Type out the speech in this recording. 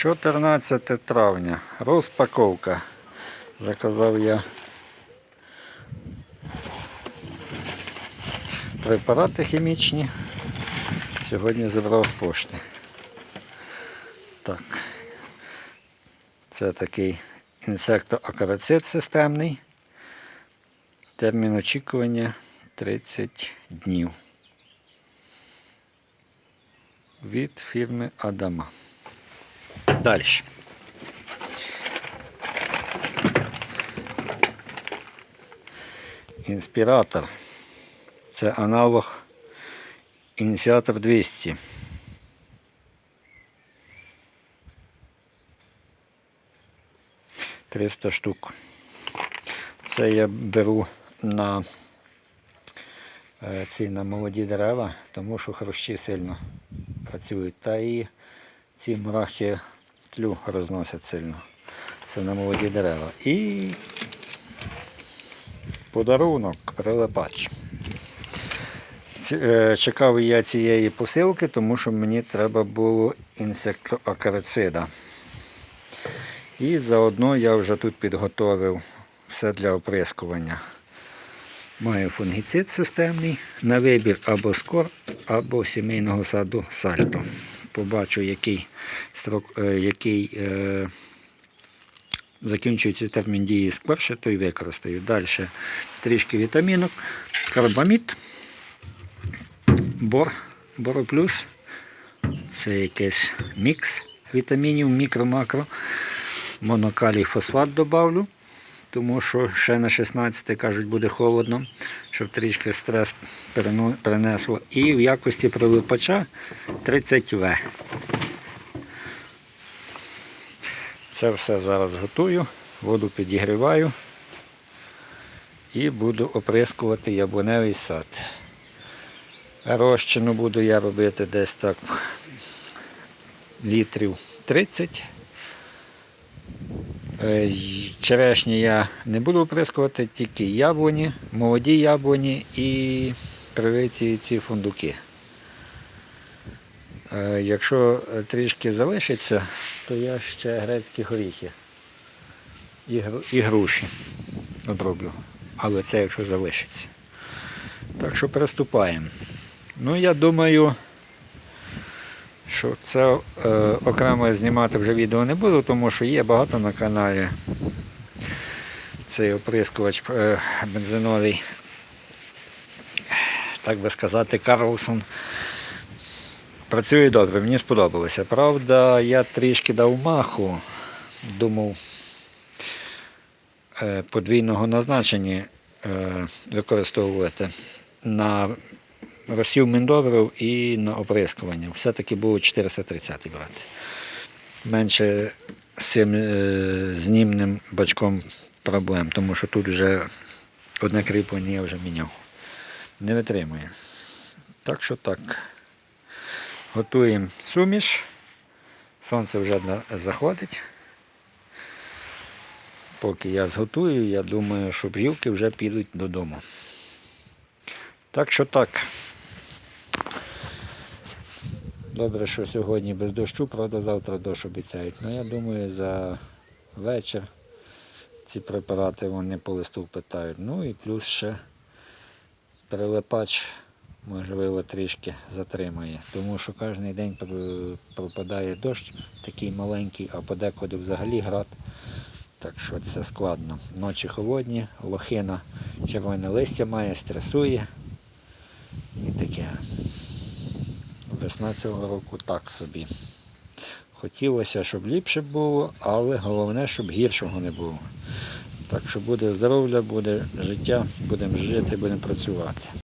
14 травня. Розпаковка. Заказав я препарати хімічні. Сьогодні забрав з пошти. Так. Це такий інсектоакарицид системний. Термін очікування 30 днів. Від фірми Адама. Далі. Інспіратор. Це аналог ініціатор 200. Триста штук. Це я беру на е, ці на молоді дерева, тому що хрущі сильно працюють. Та і ці мурахи тлю розносять сильно. Це на молоді дерева. І подарунок прилипач. Е, Чекав я цієї посилки, тому що мені треба було інсектоакарицида. І заодно я вже тут підготовив все для оприскування. Маю фунгіцид системний на вибір або скор, або сімейного саду сальто. Побачу, який, строк, е, який е, закінчується термін дії скорше, то й використаю. Далі трішки вітамінок, карбамід, бор, бороплюс. Це якийсь мікс вітамінів, мікро-макро. Монокалій фосфат добавлю тому що ще на 16 кажуть буде холодно, щоб трішки стрес перенесло. І в якості прилипача 30В. Це все зараз готую, воду підігріваю і буду оприскувати яблуневий сад. Розчину буду я робити десь так літрів 30. Черешні я не буду оприскувати, тільки яблуні, молоді яблуні і привиті ці фундуки. Е, Якщо трішки залишиться, то я ще грецькі горіхи і, груші оброблю. Але це якщо залишиться. Так що приступаємо. Ну, я думаю, що це е, окремо знімати вже відео не буду, тому що є багато на каналі. Цей оприскувач е, бензиновий, так би сказати, Карлсон. Працює добре, мені сподобалося. Правда, я трішки дав маху, думав е, подвійного назначення е, використовувати на розсів міндобрив і на оприскування. Все-таки було 430 брати. Менше з цим знімним бачком проблем, тому що тут вже одне кріплення я вже міняв. Не витримує. Так що так. Готуємо суміш. Сонце вже заходить. Поки я зготую, я думаю, що бжілки вже підуть додому. Так що так. Добре, що сьогодні без дощу, правда, завтра дощ обіцяють. Ну, я думаю, за вечір ці препарати вони по листу питають. Ну і плюс ще прилипач, можливо, трішки затримає. Тому що кожен день пропадає дощ, такий маленький, а подекуди взагалі град. Так що це складно. Ночі холодні, лохина червоне листя має, стресує і таке. Весна цього року так собі. Хотілося, щоб ліпше було, але головне, щоб гіршого не було. Так що буде здоров'я, буде життя, будемо жити, будемо працювати.